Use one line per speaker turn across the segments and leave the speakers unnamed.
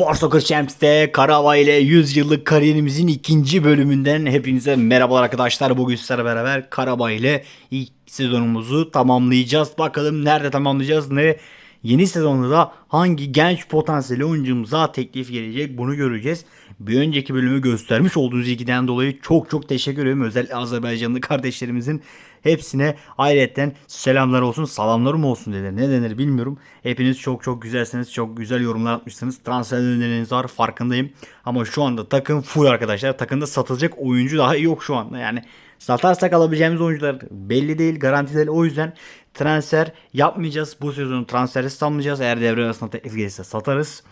War Soccer Champs'te Karava ile 100 yıllık kariyerimizin ikinci bölümünden hepinize merhabalar arkadaşlar. Bugün sizlerle beraber Karava ile ilk sezonumuzu tamamlayacağız. Bakalım nerede tamamlayacağız ne yeni sezonda da hangi genç potansiyeli oyuncumuza teklif gelecek bunu göreceğiz. Bir önceki bölümü göstermiş olduğunuz ilgiden dolayı çok çok teşekkür ederim. Özellikle Azerbaycanlı kardeşlerimizin hepsine ayrıyetten selamlar olsun, salamlarım olsun denir. Ne denir bilmiyorum. Hepiniz çok çok güzelsiniz. Çok güzel yorumlar atmışsınız. Transfer önerileriniz var farkındayım. Ama şu anda takım full arkadaşlar. Takımda satılacak oyuncu daha yok şu anda. Yani satarsak alabileceğimiz oyuncular belli değil, garanti değil. O yüzden transfer yapmayacağız. Bu sezonu transferi sanmayacağız. Eğer devre arasında teklif gelirse satarız.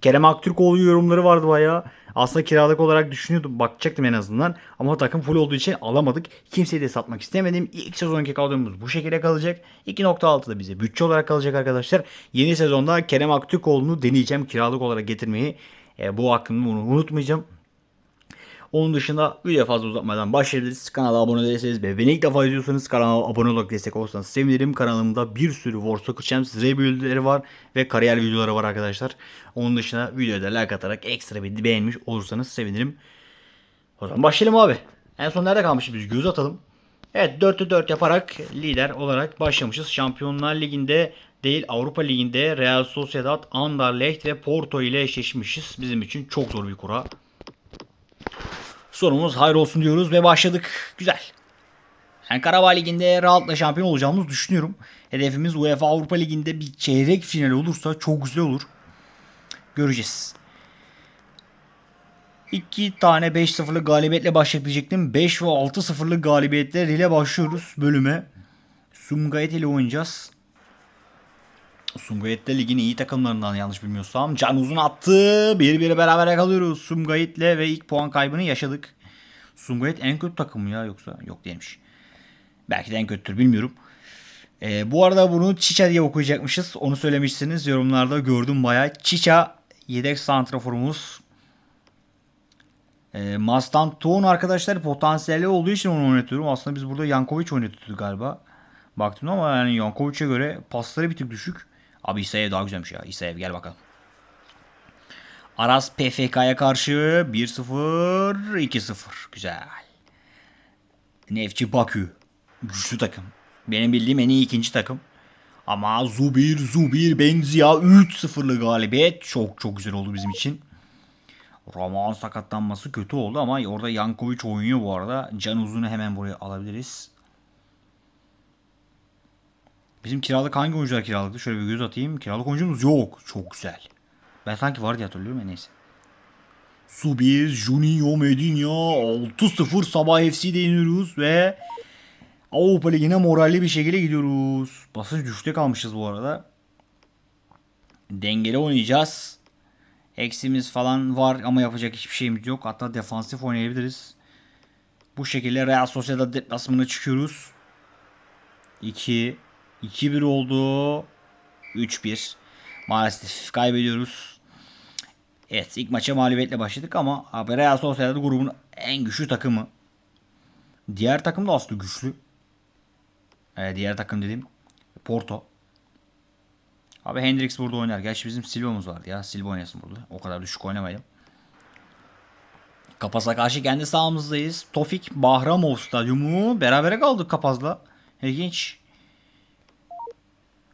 Kerem Aktürkoğlu yorumları vardı bayağı. Aslında kiralık olarak düşünüyordum. Bakacaktım en azından. Ama takım full olduğu için alamadık. Kimseyi de satmak istemedim. İlk sezonki kadromuz bu şekilde kalacak. 2.6 da bize bütçe olarak kalacak arkadaşlar. Yeni sezonda Kerem Aktürkoğlu'nu deneyeceğim. Kiralık olarak getirmeyi. E, bu bunu unutmayacağım. Onun dışında videoya fazla uzatmadan başlayabiliriz. Kanala abone değilseniz ve beni ilk defa izliyorsanız kanala abone olarak destek olursanız sevinirim. Kanalımda bir sürü War Soccer Champs rebuild'leri var ve kariyer videoları var arkadaşlar. Onun dışında videoya da like atarak ekstra bir beğenmiş olursanız sevinirim. O zaman başlayalım abi. En son nerede kalmışız biz? Göz atalım. Evet 4'te 4 yaparak lider olarak başlamışız. Şampiyonlar Ligi'nde değil Avrupa Ligi'nde Real Sociedad, Anderlecht ve Porto ile eşleşmişiz. Bizim için çok zor bir kura. Sonumuz hayır olsun diyoruz ve başladık. Güzel. Yani Karabağ Ligi'nde rahatla şampiyon olacağımızı düşünüyorum. Hedefimiz UEFA Avrupa Ligi'nde bir çeyrek final olursa çok güzel olur. Göreceğiz. İki tane 5-0'lık galibiyetle başlayacaktım. 5 ve 6-0'lık galibiyetler ile başlıyoruz bölüme. Sumgayet ile oynayacağız. Sumgayet de ligin iyi takımlarından yanlış bilmiyorsam. Can Uzun attı. Bir bir beraber yakalıyoruz Sumgayet'le ve ilk puan kaybını yaşadık. Sumgayet en kötü takım mı ya yoksa? Yok değilmiş. Belki de en kötüdür bilmiyorum. Ee, bu arada bunu Çiça diye okuyacakmışız. Onu söylemişsiniz yorumlarda gördüm bayağı. Çiça yedek santraforumuz. E, Mastan Toğun arkadaşlar potansiyeli olduğu için onu oynatıyorum. Aslında biz burada Yankovic oynatıyorduk galiba. Baktım ama yani Yankovic'e göre pasları bir tık düşük. Abi İsaev daha güzelmiş ya. İsaev gel bakalım. Aras PFK'ya karşı 1-0 2-0. Güzel. Nefçi Bakü. Güçlü takım. Benim bildiğim en iyi ikinci takım. Ama Zubir Zubir Benzia 3-0'lı galibiyet. Çok çok güzel oldu bizim için. Roman sakatlanması kötü oldu ama orada Yankovic oynuyor bu arada. Can Uzun'u hemen buraya alabiliriz. Bizim kiralık hangi oyuncular kiralıktı? Şöyle bir göz atayım. Kiralık oyuncumuz yok. Çok güzel. Ben sanki var diye hatırlıyorum ya neyse. Subir, Juninho, Medina 6-0 Sabah FC'de iniyoruz ve Avrupa Ligi'ne moralli bir şekilde gidiyoruz. Basınç düşte kalmışız bu arada. Dengeli oynayacağız. Eksimiz falan var ama yapacak hiçbir şeyimiz yok. Hatta defansif oynayabiliriz. Bu şekilde Real Sociedad deplasmanına çıkıyoruz. 2 2-1 oldu. 3-1. Maalesef kaybediyoruz. Evet ilk maça mağlubiyetle başladık ama abi Real Sociedad grubun en güçlü takımı. Diğer takım da aslında güçlü. Ee, diğer takım dedim. Porto. Abi Hendrix burada oynar. Gerçi bizim Silva'mız vardı ya. Silva oynasın burada. O kadar düşük oynamayalım. Kapaz'a karşı kendi sahamızdayız. Tofik Bahramov stadyumu. Berabere kaldık Kapaz'la. İlginç.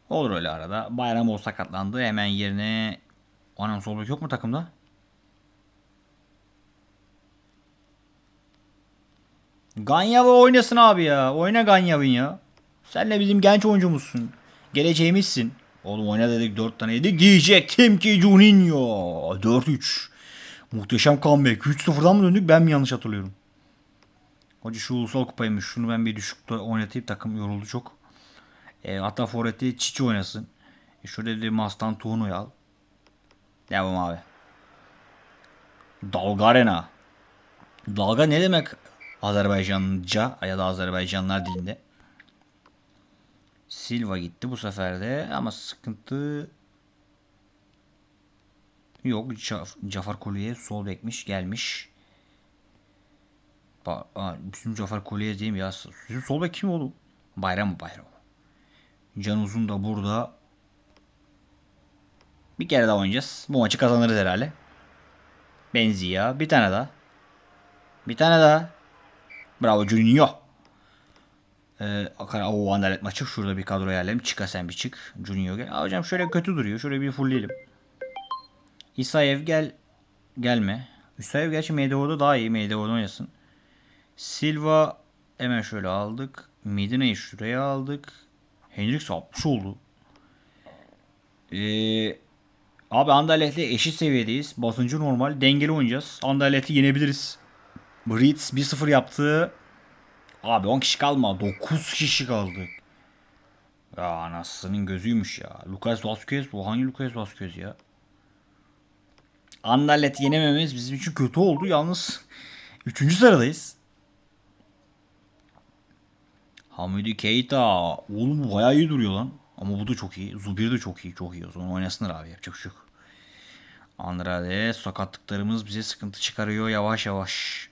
Olur öyle arada. Bayramov sakatlandı. Hemen yerine Anam sol bek yok mu takımda? Ganyava oynasın abi ya. Oyna Ganyav'ın ya. Sen de bizim genç oyuncumuzsun. Geleceğimizsin. Oğlum oyna dedik 4 tane yedik. Diyecektim ki Juninho. 4-3. Muhteşem comeback. 3-0'dan mı döndük ben mi yanlış hatırlıyorum? Hoca şu ulusal kupaymış. Şunu ben bir düşükte oynatayım. Takım yoruldu çok. E, hatta Forvet'te Çiçi oynasın. E, şöyle bir Mastan Tuğnu'yu al. Devam abi. Dalga Arena. Dalga ne demek Azerbaycanca ya da Azerbaycanlar dilinde? Silva gitti bu sefer de ama sıkıntı yok. Caf Cafar Kolye sol bekmiş gelmiş. Ba bizim Cafar Kolye değil mi ya? Bizim sol bek kim oğlum? Bayram Bayram? Can Uzun da burada. Bir kere daha oynayacağız. Bu maçı kazanırız herhalde. Benzia. Bir tane daha. Bir tane daha. Bravo Junior. Ee, o Anderlet maçı. Şurada bir kadro ayarlayalım. Çıka sen bir çık. Junior gel. Aa, hocam şöyle kötü duruyor. Şöyle bir fullleyelim. İsayev gel. Gelme. İsayev gerçi MDO'da daha iyi. MDO'da oynasın. Silva hemen şöyle aldık. Medina'yı şuraya aldık. Hendrix 60 oldu. Ee, abi Anderlet'le eşit seviyedeyiz. Basıncı normal. Dengeli oynayacağız. Anderlet'i yenebiliriz. Brits 1-0 yaptı. Abi 10 kişi kalma. 9 kişi kaldık. Ya anasının gözüymüş ya. Lucas Vazquez. Bu hangi Lucas Vazquez ya? Anderlet yenemememiz bizim için kötü oldu. Yalnız 3. sıradayız. Hamidi Keita. Oğlum bu bayağı iyi duruyor lan. Ama bu da çok iyi. Zubir de çok iyi. Çok iyi. O zaman oynasınlar abi. Yapacak bir şey. Andrade sakatlıklarımız bize sıkıntı çıkarıyor yavaş yavaş.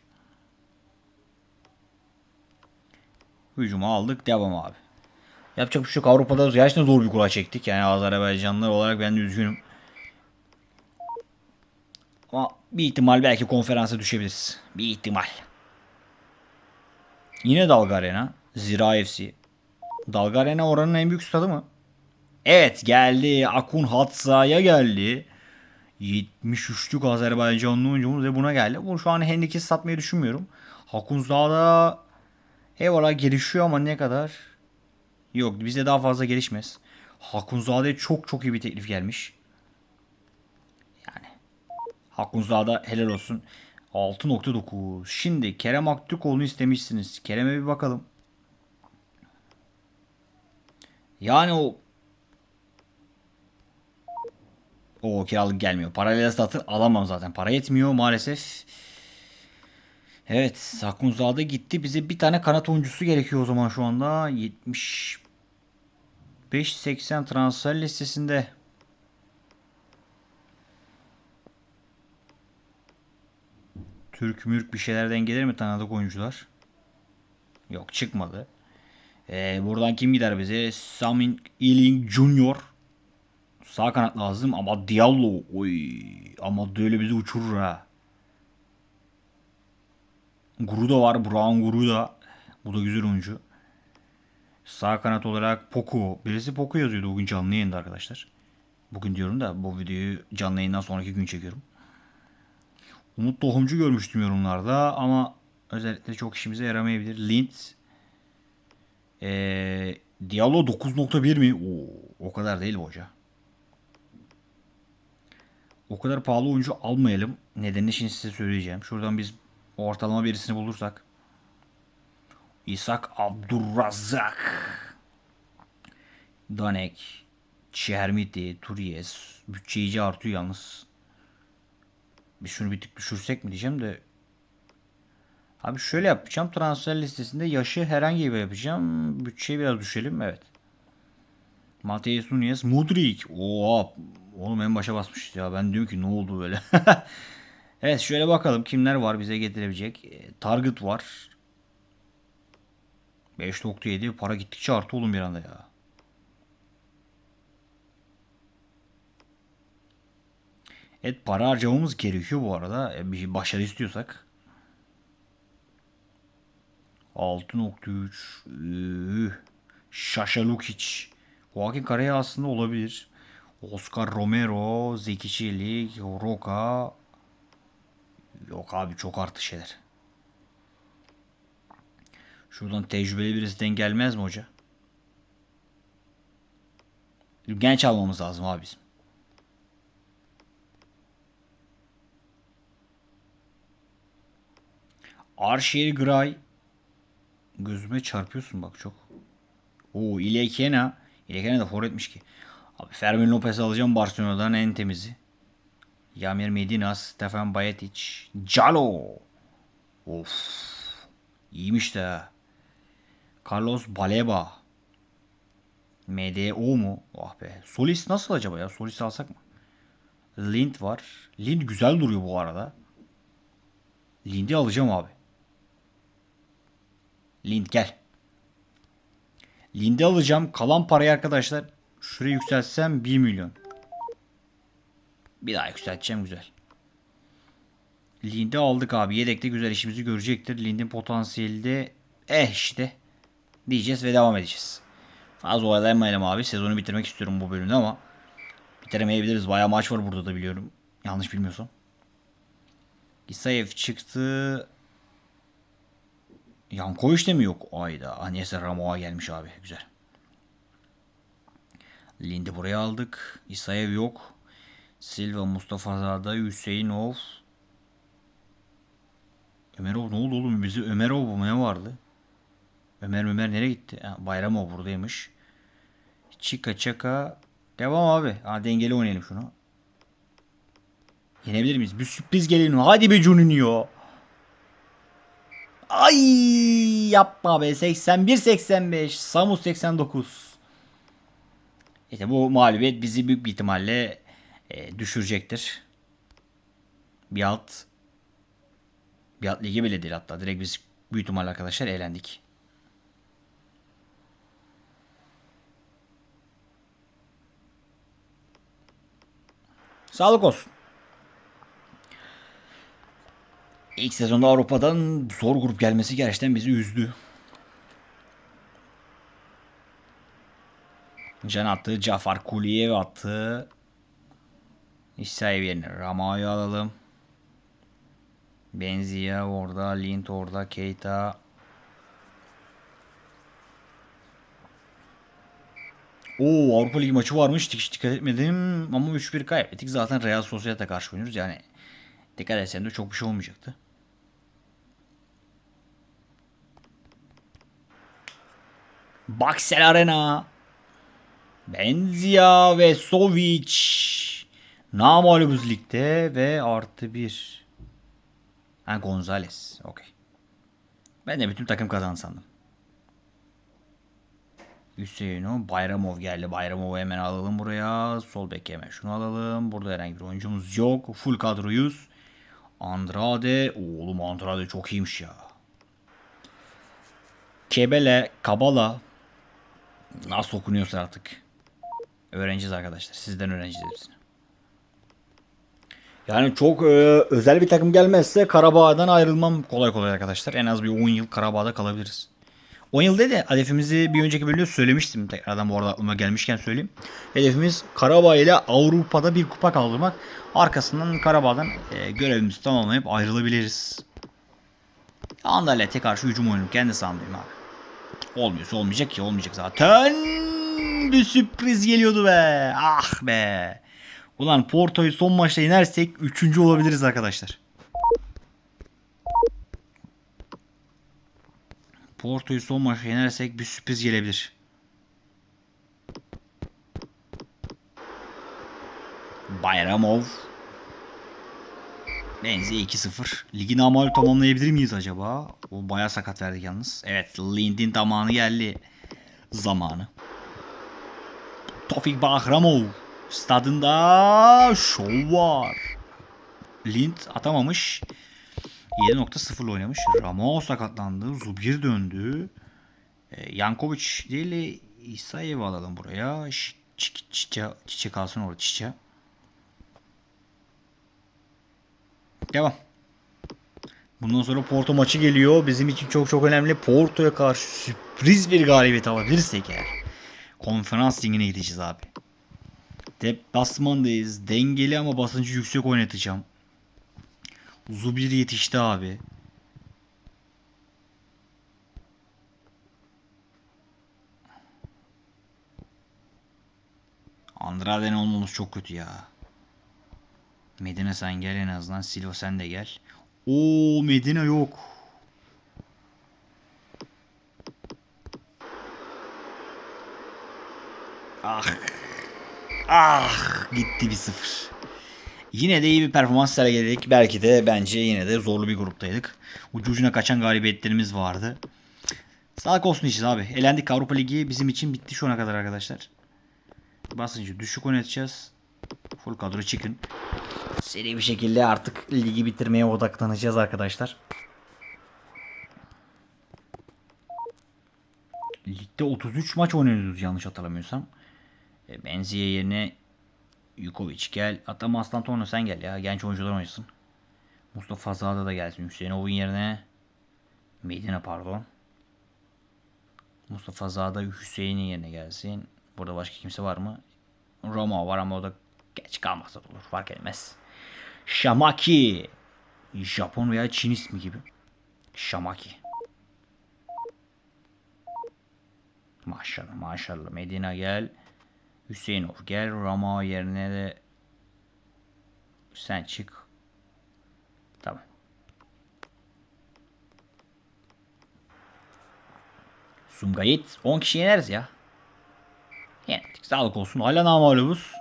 Hücuma aldık. Devam abi. Yapacak bir şey yok. Avrupa'da gerçekten zor bir kura çektik. Yani Azerbaycanlılar olarak ben de üzgünüm. Ama bir ihtimal belki konferansa düşebiliriz. Bir ihtimal. Yine Dalga Arena. Zira FC. Dalga Arena oranın en büyük stadı mı? Evet geldi. Akun Hatsa'ya geldi. 73'lük Azerbaycanlı oyuncumuz ve buna geldi. Bu şu an handikap satmayı düşünmüyorum. Hakunzada eyvallah gelişiyor ama ne kadar? Yok bize daha fazla gelişmez. Hakunzade çok çok iyi bir teklif gelmiş. Yani Hakunzada helal olsun. 6.9. Şimdi Kerem Aktürkoğlu'nu istemişsiniz. Kerem'e bir bakalım. Yani o o kiralık gelmiyor. Paralel satın alamam zaten. Para yetmiyor maalesef. Evet Sakunzade gitti. Bize bir tane kanat oyuncusu gerekiyor o zaman şu anda. 75 80 transfer listesinde. Türk mürk bir şeylerden gelir mi tanıdık oyuncular? Yok çıkmadı. Ee, buradan kim gider bize? Samin Ealing Junior. Sağ kanat lazım ama Diallo. Oy. Ama böyle bizi uçurur ha. Guru da var. Brown Guru da. Bu da güzel oyuncu. Sağ kanat olarak Poku. Birisi Poku yazıyordu bugün canlı yayında arkadaşlar. Bugün diyorum da bu videoyu canlı yayından sonraki gün çekiyorum. Umut Tohumcu görmüştüm yorumlarda ama özellikle çok işimize yaramayabilir. Lint ee, Diallo 9.1 mi? Oo, o kadar değil bu hoca. O kadar pahalı oyuncu almayalım. Nedenini şimdi size söyleyeceğim. Şuradan biz ortalama birisini bulursak. İshak Abdurrazak. Danek. Çermiti. Turies. Bütçe iyice artıyor yalnız. Bir şunu bir tık düşürsek mi diyeceğim de. Abi şöyle yapacağım. Transfer listesinde yaşı herhangi bir yapacağım. Bütçeyi biraz düşelim. Evet. Mateus Nunez. Mudrik. Oo, oğlum en başa basmış ya. Ben diyorum ki ne oldu böyle. evet şöyle bakalım kimler var bize getirebilecek. E, Target var. 5.7 para gittikçe arttı oğlum bir anda ya. Evet para harcamamız gerekiyor bu arada. E, bir başarı istiyorsak. 6.3 Şaşa Lukic. Joaquin Correa aslında olabilir. Oscar Romero, Zeki Çelik, Roka. Yok abi çok arttı şeyler. Şuradan tecrübeli birisinden gelmez mi hoca? Genç almamız lazım abi bizim. Arşehir Gray. Gözüme çarpıyorsun bak çok. Oo İlekena. İlekena da forvetmiş ki. Abi Fermin Lopez alacağım Barcelona'dan en temizi. Yamir Medina, Stefan Bayetic, Calo. Of. İyiymiş de. Carlos Baleba. MDO mu? Oh be. Solis nasıl acaba ya? Solis alsak mı? Lind var. Lind güzel duruyor bu arada. Lind'i alacağım abi. Lind gel. Lind'i alacağım. Kalan parayı arkadaşlar şuraya yükseltsem 1 milyon. Bir daha yükselteceğim güzel. Lind'i aldık abi. Yedekte güzel işimizi görecektir. Lind'in potansiyeli de eh işte diyeceğiz ve devam edeceğiz. Fazla oyalanmayalım abi. Sezonu bitirmek istiyorum bu bölümde ama bitiremeyebiliriz. Bayağı maç var burada da biliyorum. Yanlış bilmiyorsam. İsayev çıktı. Yankoviç de mi yok? Ayda. Anyesa Ramoa gelmiş abi. Güzel. Lind'i buraya aldık. İsayev yok. Silva, Mustafa Zada, Hüseyinov. Ömerov ne oldu oğlum? Bizi Ömerov mu ne vardı? Ömer Ömer nereye gitti? Bayramov buradaymış. Çika çaka. Devam abi. Ha, dengeli oynayalım şunu. Yenebilir miyiz? Bir sürpriz gelelim. Hadi be Juninho. Ay yapma be 81 85 Samus 89. İşte bu mağlubiyet bizi büyük bir ihtimalle e, düşürecektir. Bir alt bir alt ligi bile değil hatta. Direkt biz büyük ihtimalle arkadaşlar eğlendik. Sağlık olsun. İlk sezonda Avrupa'dan zor grup gelmesi gerçekten bizi üzdü. Can attı. Cafar Kuliyev attı. İsayev yerine Ramay'ı alalım. Benzia orada. Lint orada. Keita. Oo Avrupa Ligi maçı varmış. Hiç dikkat etmedim. Ama 3-1 kaybettik. Zaten Real Sociedad'a karşı oynuyoruz. Yani dikkat etsen de çok bir şey olmayacaktı. Baxel Arena. Benzia ve Sovic. Namalubuz ligde ve artı bir. Ha Gonzales. Okey. Ben de bütün takım kazan sandım. Hüseyin'o Bayramov geldi. Bayramov'u hemen alalım buraya. Sol bek hemen şunu alalım. Burada herhangi bir oyuncumuz yok. Full kadroyuz. Andrade. Oğlum Andrade çok iyiymiş ya. Kebele, Kabala. Nasıl okunuyorsa artık. Öğreneceğiz arkadaşlar. Sizden öğreneceğiz hepsini. Yani çok e, özel bir takım gelmezse Karabağ'dan ayrılmam kolay kolay arkadaşlar. En az bir 10 yıl Karabağ'da kalabiliriz. 10 yıl dedi hedefimizi bir önceki bölümde söylemiştim. Tekrardan bu arada aklıma gelmişken söyleyeyim. Hedefimiz Karabağ ile Avrupa'da bir kupa kaldırmak. Arkasından Karabağ'dan e, görevimizi tamamlayıp ayrılabiliriz. Andalya'ya karşı hücum oyunu kendi sahamdayım abi. Olmuyorsa olmayacak ki olmayacak zaten. Bir sürpriz geliyordu be. Ah be. Ulan Porto'yu son maçta yenersek 3. olabiliriz arkadaşlar. Porto'yu son maçta yenersek bir sürpriz gelebilir. Bayramov. Benzi 2-0. Ligi namalü tamamlayabilir miyiz acaba? O bayağı sakat verdik yalnız. Evet Lind'in zamanı geldi. Zamanı. Tofik Bahramov. Stadında şov var. Lind atamamış. 7.0 oynamış. Ramo sakatlandı. Zubir döndü. E, Yankovic değil de İsayev alalım buraya. Ş- Çiçe, çiçe, çiçe kalsın orada çiçe. Devam. Bundan sonra Porto maçı geliyor. Bizim için çok çok önemli. Porto'ya karşı sürpriz bir galibiyet alabilirsek eğer. Konferans ligine gideceğiz abi. Deplasmandayız. Dengeli ama basıncı yüksek oynatacağım. Zubir yetişti abi. Andrade'nin olmamız çok kötü ya. Medine sen gel en azından. Silva sen de gel. Oo Medine yok. Ah. Ah gitti bir sıfır. Yine de iyi bir performans sergiledik. Belki de bence yine de zorlu bir gruptaydık. Ucu ucuna kaçan galibiyetlerimiz vardı. Sağlık olsun işiz abi. Elendik Avrupa Ligi bizim için bitti şu ana kadar arkadaşlar. Basıncı düşük oynatacağız. Full kadro çıkın. Seri bir şekilde artık ligi bitirmeye odaklanacağız arkadaşlar. Ligde 33 maç oynuyoruz yanlış hatırlamıyorsam. E, Benziye yerine Yukovic gel. Hatta Mastantuono sen gel ya. Genç oyuncular oynasın. Mustafa Zada da gelsin. Hüseyin Ovun yerine Medine pardon. Mustafa Zada Hüseyin'in yerine gelsin. Burada başka kimse var mı? Roma var ama o da geç kalmasa da olur. Fark etmez. Shamaki. Japon veya Çin ismi gibi. Shamaki. Maşallah maşallah. Medina gel. Hüseyinov gel. Rama yerine de sen çık. Tamam. Sumgayit 10 kişi yeneriz ya. Yendik. Sağlık olsun. Hala namalubuz.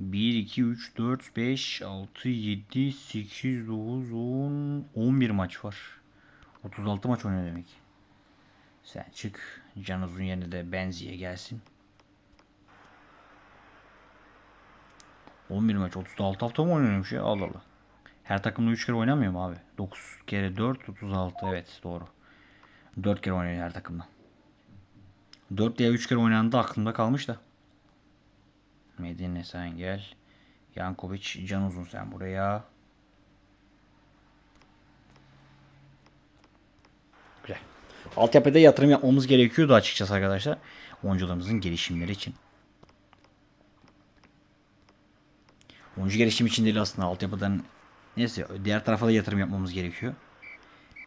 Bir, iki, üç, dört, beş, altı, yedi, sekiz, dokuz, on, on bir maç var. 36 maç oynuyor demek. Sen çık. Can Uzun yerine de Benzi'ye gelsin. 11 maç 36 hafta mı oynuyormuş ya Allah Allah. Her takımda 3 kere oynamıyor mu abi? 9 kere 4 36 evet doğru. 4 kere oynuyor her takımda. 4 ya 3 kere oynandı aklımda kalmış da. Medine sen gel. Yankovic Can Uzun sen buraya. Güzel. Altyapıda yatırım yapmamız gerekiyordu açıkçası arkadaşlar. Oyuncularımızın gelişimleri için. Oyuncu gelişim için değil aslında altyapıdan neyse diğer tarafa da yatırım yapmamız gerekiyor.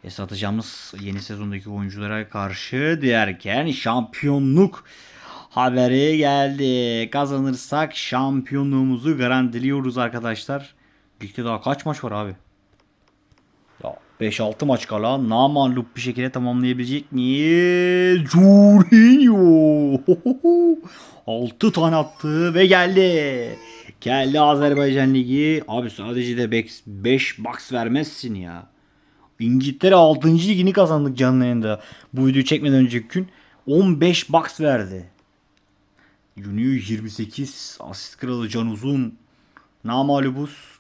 E satacağımız yeni sezondaki oyunculara karşı derken şampiyonluk haberi geldi. Kazanırsak şampiyonluğumuzu garantiliyoruz arkadaşlar. Ligde daha kaç maç var abi? Ya 5-6 maç kala namallup bir şekilde tamamlayabilecek miyiz? Jorginho. 6 tane attı ve geldi. Geldi Azerbaycan Ligi. Abi sadece de 5 box vermezsin ya. İngiltere 6. ligini kazandık canlı yayında. Bu videoyu çekmeden önceki gün 15 box verdi. Junior 28 asist kralı Can Uzun. Namalubus.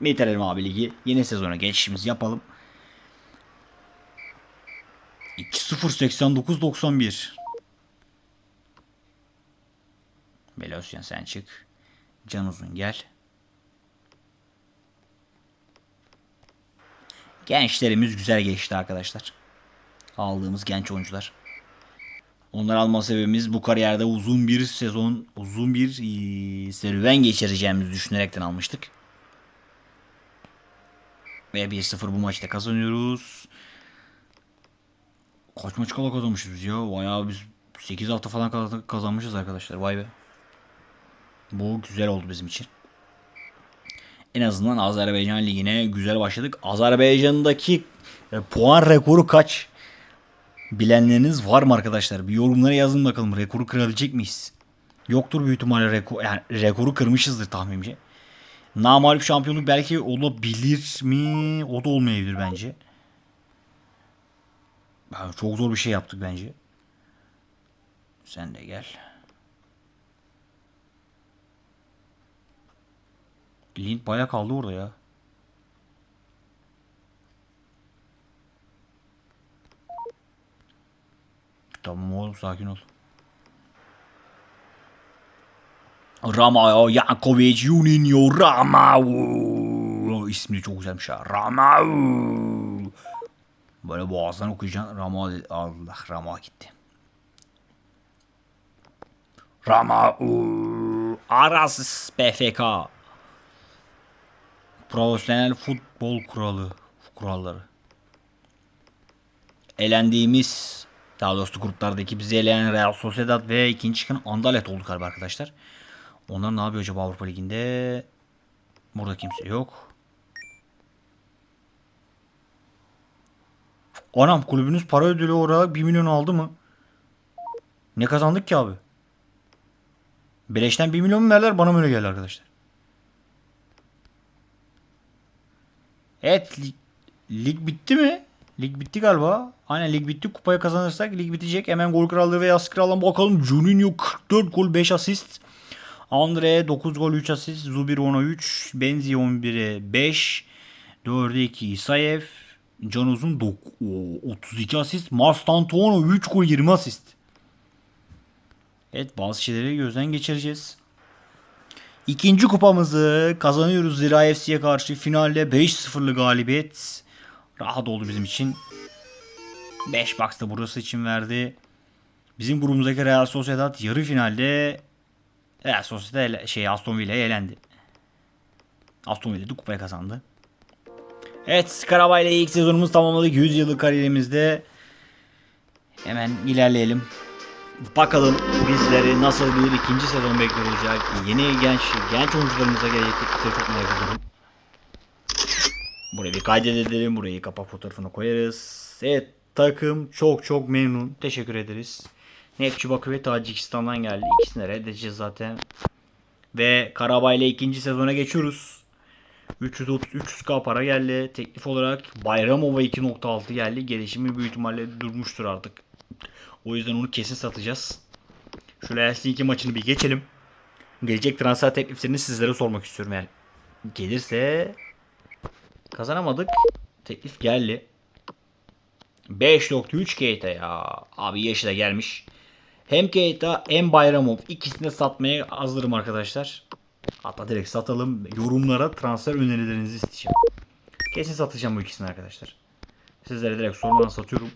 Bitirelim abi ligi. Yeni sezona geçişimizi yapalım. 2-0-89-91 Belosyan sen çık. Can Uzun gel. Gençlerimiz güzel geçti arkadaşlar. Aldığımız genç oyuncular. Onları alma sebebimiz bu kariyerde uzun bir sezon, uzun bir ee, serüven geçireceğimizi düşünerekten almıştık. Ve 1-0 bu maçta kazanıyoruz. Kaç maç kala kazanmışız biz ya? Bayağı biz 8 hafta falan kazanmışız arkadaşlar. Vay be. Bu güzel oldu bizim için. En azından Azerbaycan Ligi'ne güzel başladık. Azerbaycan'daki e, puan rekoru kaç? Bilenleriniz var mı arkadaşlar? Bir yorumlara yazın bakalım. Rekoru kırabilecek miyiz? Yoktur büyük ihtimalle rekor, yani rekoru kırmışızdır tahminimce. Namalip şampiyonluk belki olabilir mi? O da olmayabilir bence. Yani çok zor bir şey yaptık bence. Sen de gel. Lind baya kaldı orada ya. Tamam oğlum sakin ol. Rama Yankovic Juninho Rama ismi çok güzelmiş ha. Rama Böyle boğazdan okuyacaksın. Rama Allah Rama gitti. Rama Aras BFK Profesyonel futbol kuralı kuralları. Elendiğimiz daha doğrusu gruplardaki bizi eleyen Real Sociedad ve ikinci çıkan Andalet olduk galiba arkadaşlar. Onlar ne yapıyor acaba Avrupa Ligi'nde? Burada kimse yok. Anam kulübünüz para ödülü olarak 1 milyon aldı mı? Ne kazandık ki abi? Beleşten 1 milyon mu verler bana mı öyle geldi arkadaşlar? Evet lig, lig bitti mi? Lig bitti galiba. Aynen lig bitti. Kupayı kazanırsak lig bitecek. Hemen gol krallığı ve yaz krallığına bakalım. Juninho 44 gol 5 asist. Andre 9 gol 3 asist. Zubir 10'a 3. Benzi 11'e 5. 4'e 2 Isayev. Can Uzun 32 asist. Mastantuono 3 gol 20 asist. Evet bazı şeyleri gözden geçireceğiz. İkinci kupamızı kazanıyoruz Zira FC'ye karşı. Finalde 5-0'lı galibiyet. Rahat oldu bizim için. 5 box da burası için verdi. Bizim grubumuzdaki Real Sociedad yarı finalde Real Sociedad şey Aston Villa'ya elendi. Aston Villa kupayı kazandı. Evet Karabağ ile ilk sezonumuzu tamamladık. 100 yıllık kariyerimizde. Hemen ilerleyelim. Bakalım bizleri nasıl bir ikinci sezon bekliyor olacak. Yeni genç genç oyuncularımıza gelecek çok merak ediyorum. Burayı bir kaydedelim. Burayı kapak fotoğrafını koyarız. Evet takım çok çok memnun. Teşekkür ederiz. Nefçi Bakü ve Tacikistan'dan geldi. İkisini de reddedeceğiz zaten. Ve Karabağ ile ikinci sezona geçiyoruz. 330 300k para geldi. Teklif olarak Bayramova 2.6 geldi. Gelişimi büyük ihtimalle durmuştur artık. O yüzden onu kesin satacağız. Şöyle Helsinki maçını bir geçelim. Gelecek transfer tekliflerini sizlere sormak istiyorum yani. Gelirse kazanamadık. Teklif geldi. 5.3 Keita ya. Abi yaşı da gelmiş. Hem Keita hem Bayramov ikisini de satmaya hazırım arkadaşlar. Hatta direkt satalım. Yorumlara transfer önerilerinizi isteyeceğim. Kesin satacağım bu ikisini arkadaşlar. Sizlere direkt sormadan satıyorum.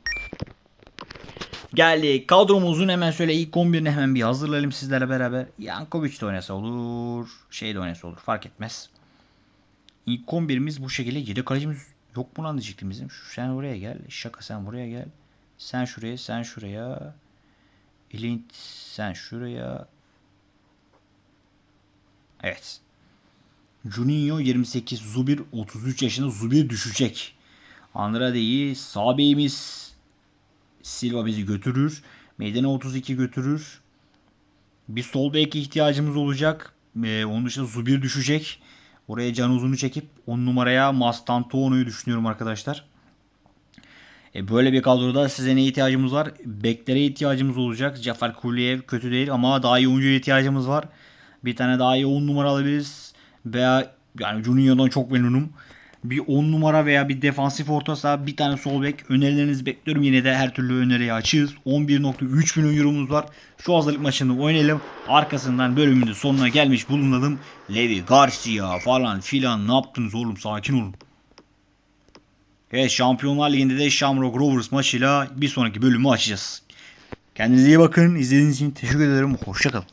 Geldik. Kadromuzun hemen şöyle ilk 11'ini hemen bir hazırlayalım sizlerle beraber. Yankovic de oynasa olur. Şey de oynasa olur. Fark etmez. İlk 11'imiz bu şekilde. Yedek kalecimiz yok mu lan diyecektim bizim. Sen oraya gel. Şaka sen buraya gel. Sen şuraya sen şuraya. Elint sen şuraya. Evet. Juninho 28, Zubir 33 yaşında Zubir düşecek. Andrade'yi sağ beyimiz Silva bizi götürür. Meydana 32 götürür. Bir sol bek ihtiyacımız olacak. Ee, onun dışında Zubir düşecek. Oraya Can Uzun'u çekip 10 numaraya Mastantuono'yu düşünüyorum arkadaşlar. E böyle bir kadroda size ne ihtiyacımız var? Beklere ihtiyacımız olacak. Cafer Kulyev kötü değil ama daha iyi oyuncuya ihtiyacımız var. Bir tane daha iyi 10 numara alabiliriz. Veya yani Juninho'dan çok memnunum. Bir 10 numara veya bir defansif orta saha bir tane sol bek önerilerinizi bekliyorum. Yine de her türlü öneriye açığız. 11.3 milyon euromuz var. Şu hazırlık maçını oynayalım. Arkasından bölümün de sonuna gelmiş bulunalım. Levi Garcia falan filan ne yaptınız oğlum sakin olun. Evet Şampiyonlar Ligi'nde de Shamrock Rovers maçıyla bir sonraki bölümü açacağız. Kendinize iyi bakın. İzlediğiniz için teşekkür ederim. Hoşçakalın.